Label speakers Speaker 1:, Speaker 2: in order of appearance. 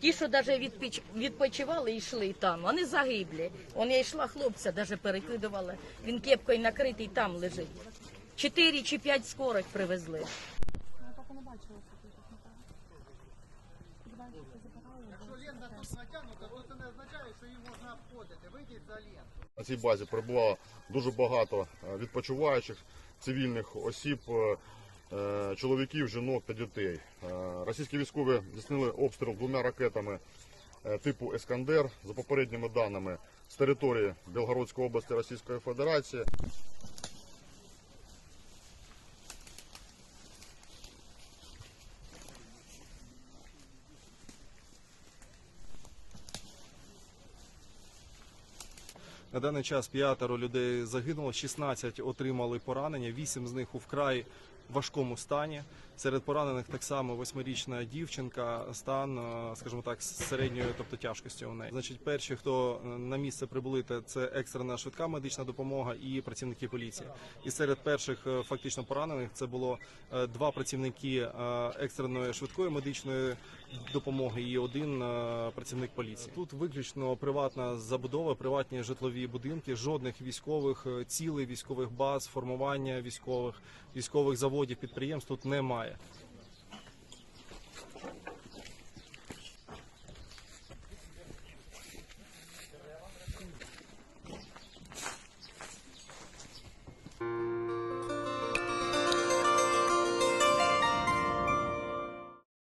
Speaker 1: Ті, що навіть відпочивали йшли там, вони загиблі. Он я йшла хлопця, навіть перекидувала. Він кепкою накритий там лежить. Чотири чи п'ять скорих привезли.
Speaker 2: Якщо лента тут натягнута, то не означає, що її можна обходити. Вийдіть за ленту.
Speaker 3: На цій базі перебувало дуже багато е, відпочиваючих цивільних осіб, е, чоловіків, жінок та дітей. Е, Російські військові здійснили обстріл двома ракетами е, типу Ескандер за попередніми даними з території Білгородської області Російської Федерації.
Speaker 4: На даний час п'ятеро людей загинуло, 16 отримали поранення, 8 з них у вкрай важкому стані. Серед поранених так само восьмирічна дівчинка, стан, е, скажімо так, середньої, тобто тяжкості у неї. Значить, перші, хто е, на місце прибули, це екстрена швидка медична допомога і працівники поліції. І серед перших е, фактично поранених це було два працівники екстреної швидкої медичної допомоги і один працівник поліції. Тут виключно приватна забудова, приватні житлові будинки, жодних військових цілей, військових баз, формування військових, військових заводів, підприємств тут немає.